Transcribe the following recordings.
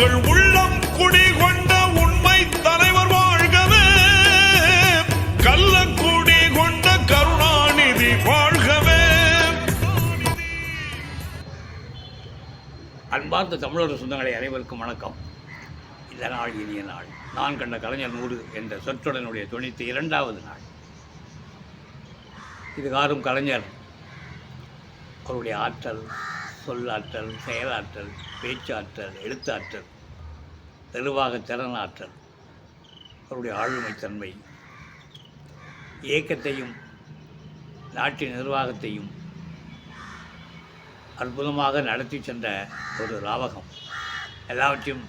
மக்கள் உள்ளம் குடிகொண்ட உண்மை தலைவர் வாழ்கவே. கள்ளக்குடி கொண்ட கருணாநிதி வாழ்கவே. அன்பார்ந்த தமிழர் சொந்தங்களை அனைவருக்கும் வணக்கம். இந்த நாள் இனிய நாள். நான் கண்ட கலைஞர் நூறு என்ற சொற்றொடனுடைய தொண்ணூற்றி இரண்டாவது நாள். இது காரும் கலைஞர். அவருடைய ஆற்றல் சொல்லாற்றல் செயலாற்றல் பேச்சாற்றல் எழுத்தாற்றல். நிர்வாக திறனாற்றல். அவருடைய ஆளுமைத்தன்மை இயக்கத்தையும் நாட்டின் நிர்வாகத்தையும் அற்புதமாக நடத்தி சென்ற ஒரு லாவகம். எல்லாவற்றையும்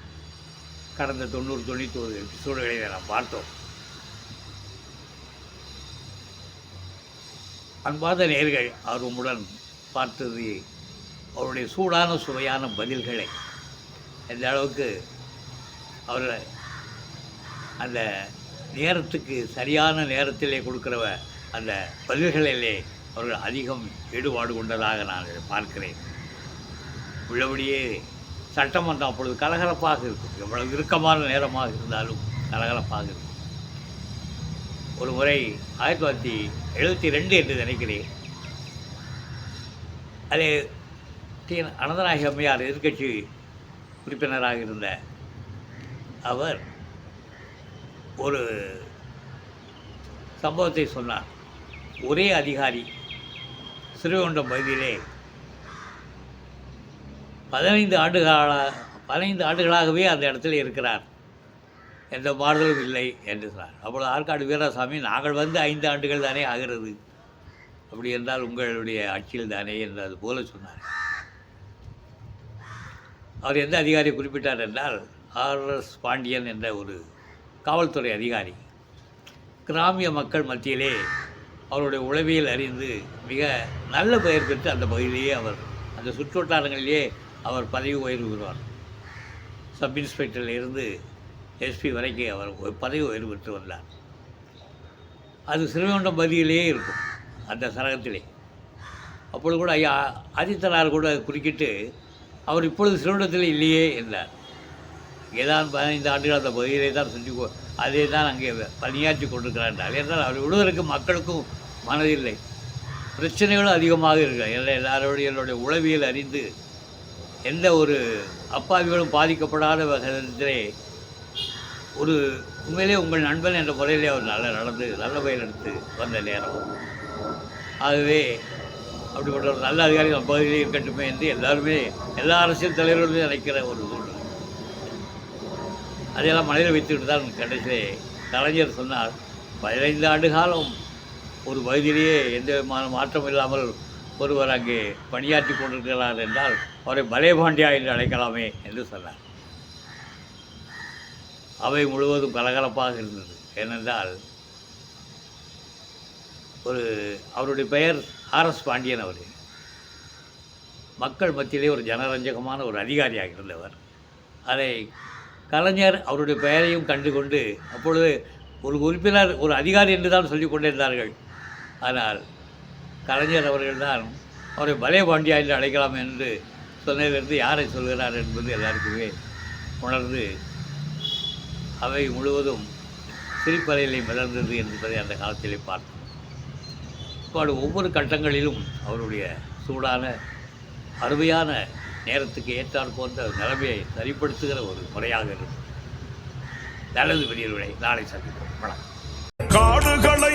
கடந்த தொண்ணூறு தொண்ணூத்தோரு எபிசோடுகளை நாம் பார்த்தோம். அன்பாத நேர்கள் ஆர்வமுடன் பார்த்தது அவருடைய சூடான சுவையான பதில்களை. எந்த அளவுக்கு அவரை அந்த நேரத்துக்கு சரியான நேரத்திலே கொடுக்குறவ அந்த பதில்களிலே அவர்கள் அதிகம் ஈடுபாடு கொண்டதாக நான் பார்க்கிறேன். உள்ளபடியே சட்டமன்றம் அப்பொழுது கலகலப்பாக இருக்கும். எவ்வளவு இறுக்கமான நேரமாக இருந்தாலும் கலகலப்பாக இருக்கும். ஒரு முறை ஆயிரத்தி தொள்ளாயிரத்தி எழுபத்தி ரெண்டு என்று நினைக்கிறேன். அதே டி. என் அனந்தநாயகி அம்மையார் எதிர்க்கட்சி உறுப்பினராக இருந்த அவர் ஒரு சம்பவத்தை சொன்னார். ஒரே அதிகாரி ஸ்ரீகொண்டம் பகுதியிலே பதினைந்து ஆண்டுகால பதினைந்து ஆண்டுகளாகவே அந்த இடத்துல இருக்கிறார். எந்த மாறுதலும் இல்லை என்று சொன்னார். அப்பொழுது ஆற்காடு வீராசாமி நாங்கள் வந்து ஐந்து ஆண்டுகள் தானே ஆகிறது. அப்படி என்றால் உங்களுடைய ஆட்சியில் தானே என்று அது போல சொன்னார். அவர் எந்த அதிகாரி குறிப்பிட்டார் என்றால் ஆர்எஸ் பாண்டியன் என்ற ஒரு காவல்துறை அதிகாரி கிராமிய மக்கள் மத்தியிலே அவருடைய உளவியல் அறிந்து மிக நல்ல பெயர் பெற்று அந்த பகுதியிலேயே அவர் அந்த சுற்றுவட்டாரங்களிலேயே அவர் பதவி உயர்வு பெறுவார். சப் இன்ஸ்பெக்டரில் இருந்து எஸ்பி வரைக்கும் அவர் ஒரு பதவி உயர்வு பெற்று வந்தார். அது சிறுவைகுண்டம் பகுதியிலேயே இருக்கும் அந்த சரகத்திலே. அப்பொழுது கூட ஐயா ஆதித்தனார் கூட குறுக்கிட்டு அவர் இப்பொழுது சிறுவண்டத்தில் இல்லையே என்றார். ஏதான் பதினைந்து ஆண்டுகள் அந்த பகுதியிலே தான் செஞ்சு கொ- அதே தான் அங்கே பணியாற்றி கொண்டிருக்கிறார் என்றால் அவர் விடுவதற்கு மக்களுக்கும் மனதில்லை பிரச்சனைகளும் அதிகமாக இருக்கிறது எல்லாம் எல்லாரோடைய என்னுடைய உளவியல் அறிந்து எந்த ஒரு அப்பாவிகளும் பாதிக்கப்படாத வகையிலே ஒரு உண்மையிலே உங்கள் நண்பன் என்ற முறையிலே அவர் நல்ல நடந்து நல்ல பெயர் எடுத்து வந்த நேரம். ஆகவே அப்படிப்பட்ட ஒரு நல்ல அதிகாரி நம்ம பகுதியிலே இருக்கட்டுமே என்று எல்லாருமே எல்லா அரசியல் தலைவர்களுமே நினைக்கிற ஒரு அதையெல்லாம் மனதில் வைத்துக்கிட்டு தான் கடைசியிலே கலைஞர் சொன்னார் பதினைந்து ஆண்டு காலம் ஒரு பகுதியிலேயே எந்த விதமான மாற்றம் இல்லாமல் ஒருவர் அங்கே பணியாற்றி கொண்டிருக்கிறார் என்றால் அவரை பலேபாண்டியா என்று அழைக்கலாமே என்று சொன்னார். அவை முழுவதும் கலகலப்பாக இருந்தது. ஏனென்றால் ஒரு அவருடைய பெயர் ஆர்எஸ் பாண்டியன் அவர். மக்கள் மத்தியிலே ஒரு ஜனரஞ்சகமான ஒரு அதிகாரியாக இருந்தவர். அதை கலைஞர் அவருடைய பெயரையும் கண்டு கொண்டு அப்பொழுது ஒரு உறுப்பினர் ஒரு அதிகாரி என்று தான் சொல்லி கொண்டிருந்தார்கள். ஆனால் கலைஞர் அவர்கள்தான் அவரை பலே பாண்டியா என்று அழைக்கலாம் என்று சொன்னதிலிருந்து யாரை சொல்கிறார் என்பது எல்லாருக்குமே உணர்ந்து அவை முழுவதும் சிரிப்பறையிலே மிதந்தது என்பதை அந்த காலத்திலே பார்த்தோம். இப்போ ஒவ்வொரு கட்டங்களிலும் அவருடைய சூடான அருமையான நேரத்துக்கு ஏற்றாற் போன்ற நிலைமையை சரிப்படுத்துகிற ஒரு முறையாக இருக்கும். நல்லது பெரியவர்களை நாளை சந்திப்போம். வணக்கம். காடுகளை